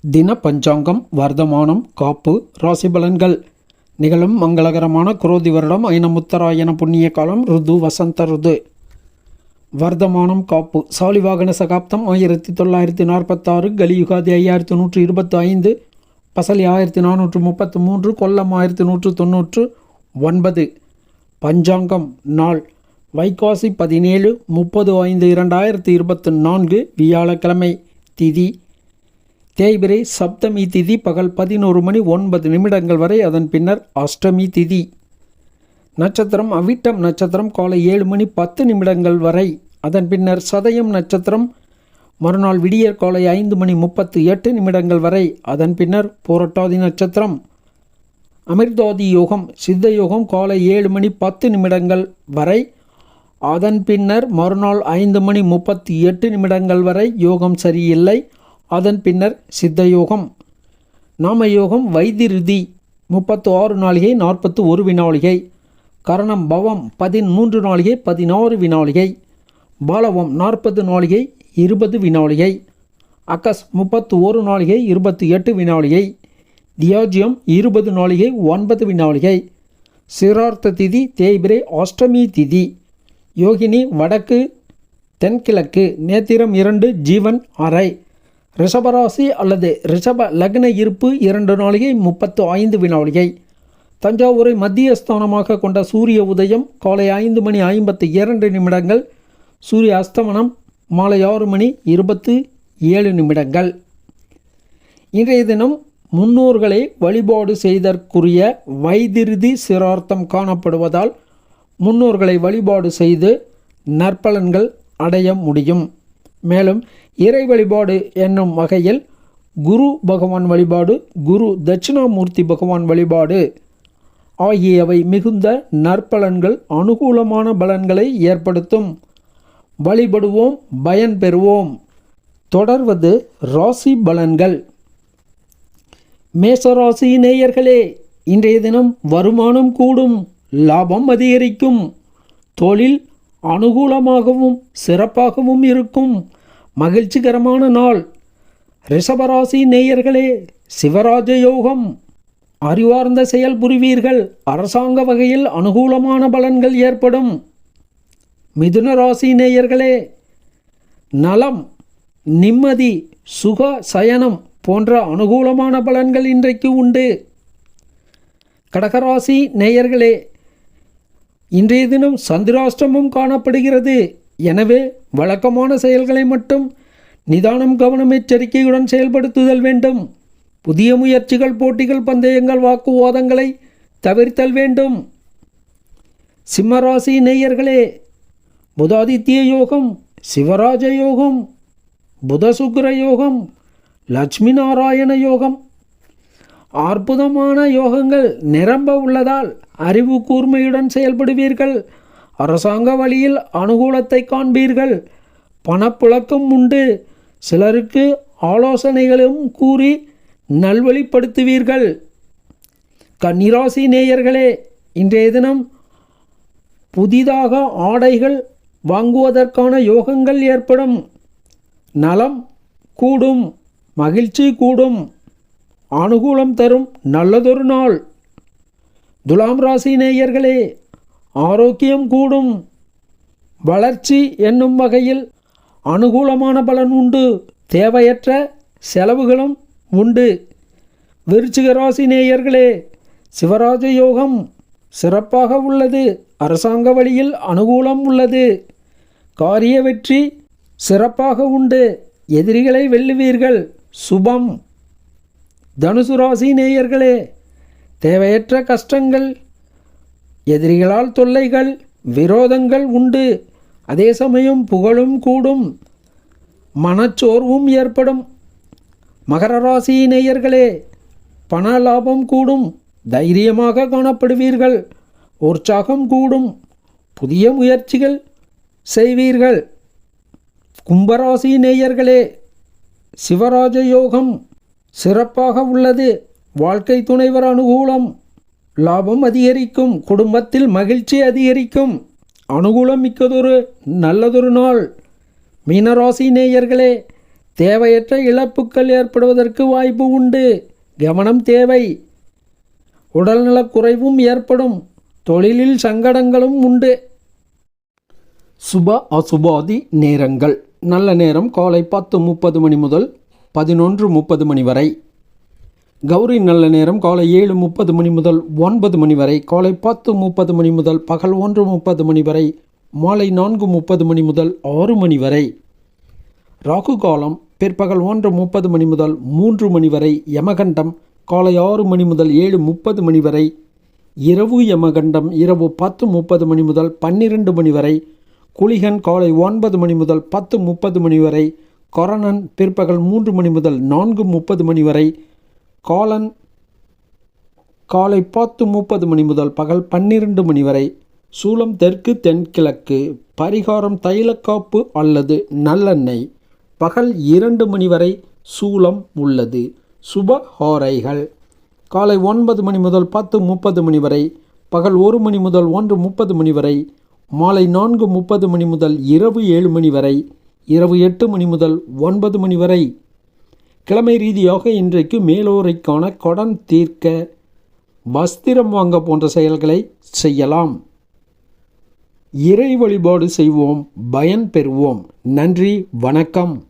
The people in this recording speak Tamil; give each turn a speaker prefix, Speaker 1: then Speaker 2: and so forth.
Speaker 1: தின பஞ்சாங்கம் வர்த்தமானம் காப்பு ராசி பலன்கள் நிகழும் மங்களகரமான குரோதி வருடம் ஐனமுத்தராயன புண்ணிய காலம் ருது வசந்த ருது. வர்த்தமானம் காப்பு சாலிவாகன சகாப்தம் ஆயிரத்தி தொள்ளாயிரத்தி நாற்பத்தாறு கலியுகாதி ஐயாயிரத்தி நூற்றி இருபத்தி ஐந்து பசலி ஆயிரத்தி நானூற்று முப்பத்து மூன்று கொல்லம் ஆயிரத்தி நூற்று தொண்ணூற்று ஒன்பது. பஞ்சாங்கம் நாள். வைகாசி பதினேழு முப்பது ஐந்து இரண்டாயிரத்தி இருபத்தி நான்கு வியாழக்கிழமை திதி தேய்பிரை சப்தமி திதி பகல் பதினோரு மணி ஒன்பது நிமிடங்கள் வரை அதன் பின்னர் அஷ்டமி திதி. நட்சத்திரம் அவிட்டம் நட்சத்திரம் காலை ஏழு மணி பத்து நிமிடங்கள் வரை அதன் பின்னர் சதயம் நட்சத்திரம் மறுநாள் விடியற் காலை ஐந்து மணி முப்பத்து எட்டு நிமிடங்கள் வரை அதன் பின்னர் போரட்டாதி நட்சத்திரம். அமிர்தாதி யோகம் சித்த யோகம் காலை ஏழு மணி பத்து நிமிடங்கள் வரை அதன் பின்னர் மறுநாள் ஐந்து மணி முப்பத்தி எட்டு நிமிடங்கள் வரை யோகம் சரியில்லை. அதன் பின்னர் சித்த யோகம் நாம யோகம் வைத்திருதி முப்பத்து ஆறு நாளிகை நாற்பத்து ஒரு வினாளிகை. கரணம் பவம் பதிமூன்று நாளிகை பதினாறு வினாளிகை. பாலவம் நாற்பது நாளிகை இருபது வினாளிகை. அக்கஸ் முப்பத்து ஒரு நாளிகை இருபத்தி எட்டு வினாளிகை. தியாஜியம் இருபது நாளிகை ஒன்பது வினாளிகை. சிரார்த்த திதி தேய்பிரை அஷ்டமி திதி. யோகினி வடக்கு தென்கிழக்கு நேத்திரம் இரண்டு ஜீவன் அறை. ரிஷபராசி அல்லது ரிஷப லக்ன இருப்பு இரண்டு நாளிகை முப்பத்து ஐந்து வினாளிகை தஞ்சாவூரை மத்திய ஸ்தானமாக கொண்ட சூரிய உதயம் காலை ஐந்து மணி ஐம்பத்து இரண்டு நிமிடங்கள் சூரிய அஸ்தமனம் மாலை ஆறு மணி இருபத்து ஏழு நிமிடங்கள். இன்றைய தினம் முன்னோர்களை வழிபாடு செய்தற்குரிய வைதிருதி சிரார்த்தம் காணப்படுவதால் முன்னோர்களை வழிபாடு செய்து நற்பலன்கள் அடைய முடியும். மேலும் இறை வழிபாடு என்னும் வகையில் குரு பகவான் வழிபாடு குரு தட்சிணாமூர்த்தி பகவான் வழிபாடு ஆகியவை மிகுந்த நற்பலன்கள் அனுகூலமான பலன்களை ஏற்படுத்தும். வழிபடுவோம் பயன் பெறுவோம். தொடர்வது ராசி பலன்கள். மேசராசி நேயர்களே இன்றைய தினம் வருமானம் கூடும் லாபம் அதிகரிக்கும். தொழில் அனுகூலமாகவும் சிறப்பாகவும் இருக்கும். மகிழ்ச்சிகரமான நாள். ரிஷபராசி நேயர்களே சிவராஜ யோகம். அறிவார்ந்த செயல் புரிவீர்கள். அரசாங்க வகையில் அனுகூலமான பலன்கள் ஏற்படும். மிதுன ராசி நேயர்களே நலம் நிம்மதி சுக சயனம் போன்ற அனுகூலமான பலன்கள் இன்றைக்கு உண்டு. கடகராசி நேயர்களே இன்றைய தினம் சந்திராஷ்டமம் காணப்படுகிறது. எனவே வழக்கமான செயல்களை மட்டும் நிதானம் கவனம் எச்சரிக்கையுடன் செயல்படுத்துதல் வேண்டும். புதிய முயற்சிகள் போட்டிகள் பந்தயங்கள் வாக்குவாதங்களை தவிர்த்தல் வேண்டும். சிம்மராசி நேயர்களே புதாதித்ய யோகம் சிவராஜ யோகம் புதசுக்கிர யோகம் லட்சுமி நாராயண யோகம் அற்புதமான யோகங்கள் நிரம்ப உள்ளதால் அறிவு கூர்மையுடன் செயல்படுவீர்கள். அரசாங்க வழியில் அனுகூலத்தை காண்பீர்கள். பணப்புழக்கம் உண்டு. சிலருக்கு ஆலோசனைகளும் கூறி நல்வழிப்படுத்துவீர்கள். கன்னிராசி நேயர்களே இன்றைய தினம் புதிதாக ஆடைகள் வாங்குவதற்கான யோகங்கள் ஏற்படும். நலம் கூடும் மகிழ்ச்சி கூடும். அனுகூலம் தரும் நல்லதொரு நாள். துலாம் ராசி நேயர்களே ஆரோக்கியம் கூடும். வளர்ச்சி என்னும் வகையில் அனுகூலமான பலன் உண்டு. தேவையற்ற செலவுகளும் உண்டு. விருச்சிக ராசி நேயர்களே சிவராஜ யோகம் சிறப்பாக உள்ளது. அரசாங்க வழியில் அனுகூலம் உள்ளது. காரிய வெற்றி சிறப்பாக உண்டு. எதிரிகளை வெல்லுவீர்கள். சுபம். தனுசு ராசி நேயர்களே தேவையற்ற கஷ்டங்கள் எதிரிகளால் தொல்லைகள் விரோதங்கள் உண்டு. அதே சமயம் புகழும் கூடும். மனச்சோர்வும் ஏற்படும். மகர ராசி நேயர்களே பண லாபம் கூடும். தைரியமாக காணப்படுவீர்கள். உற்சாகம் கூடும். புதிய முயற்சிகள் செய்வீர்கள். கும்பராசி நேயர்களே சிவராஜ யோகம் சிறப்பாக உள்ளது. வாழ்க்கை துணைவர் அனுகூலம். லாபம் அதிகரிக்கும். குடும்பத்தில் மகிழ்ச்சி அதிகரிக்கும். அனுகூலம் மிக்கதொரு நல்லதொரு நாள். மீனராசி நேயர்களே தேவையற்ற இழப்புகள் ஏற்படுவதற்கு வாய்ப்பு உண்டு. கவனம் தேவை. உடல்நலக் குறைவும் ஏற்படும். தொழிலில் சங்கடங்களும் உண்டு. சுப அசுபாதி நேரங்கள். நல்ல நேரம் காலை பத்து முப்பது மணி முதல் பதினொன்று முப்பது மணி வரை. கௌரி நல்ல நேரம். காலை ஏழு முப்பது மணி முதல் ஒன்பது மணி வரை. காலை பத்து முப்பது மணி முதல் பகல் ஒன்று முப்பது மணி வரை. மாலை நான்கு முப்பது மணி முதல் ஆறு மணி வரை. ராகு காலம் பிற்பகல் ஒன்று முப்பது மணி முதல் மூன்று மணி வரை. யமகண்டம் காலை ஆறு மணி முதல் ஏழு முப்பது மணி வரை. இரவு யமகண்டம் இரவு பத்து முப்பது மணி முதல் பன்னிரண்டு மணி வரை. குளிகன் காலை ஒன்பது மணி முதல் பத்து முப்பது மணி வரை. கொரணன் பிற்பகல் மூன்று மணி முதல் நான்கு முப்பது மணி வரை காலன் காலை பத்து முப்பது மணி முதல் பகல் பன்னிரண்டு மணி வரை சூலம் தெற்கு தென்கிழக்கு பரிகாரம் தைலக்காப்பு அல்லது நல்லெண்ணெய். பகல் இரண்டு மணி வரை சூலம் உள்ளது. சுப ஹோரைகள். காலை ஒன்பது மணி முதல் பத்து முப்பது மணி வரை பகல் ஒரு மணி முதல் ஒன்று முப்பது மணி வரை மாலை நான்கு முப்பது மணி முதல் இரவு ஏழு மணி வரை இரவு எட்டு மணி முதல் ஒன்பது மணி வரை. கிழமை ரீதியாக இன்றைக்கு மேலோரைக்கான கடன் தீர்க்க வஸ்திரம் வாங்க போன்ற செயல்களை செய்யலாம். இறை வழிபாடு செய்வோம் பயன் பெறுவோம். நன்றி வணக்கம்.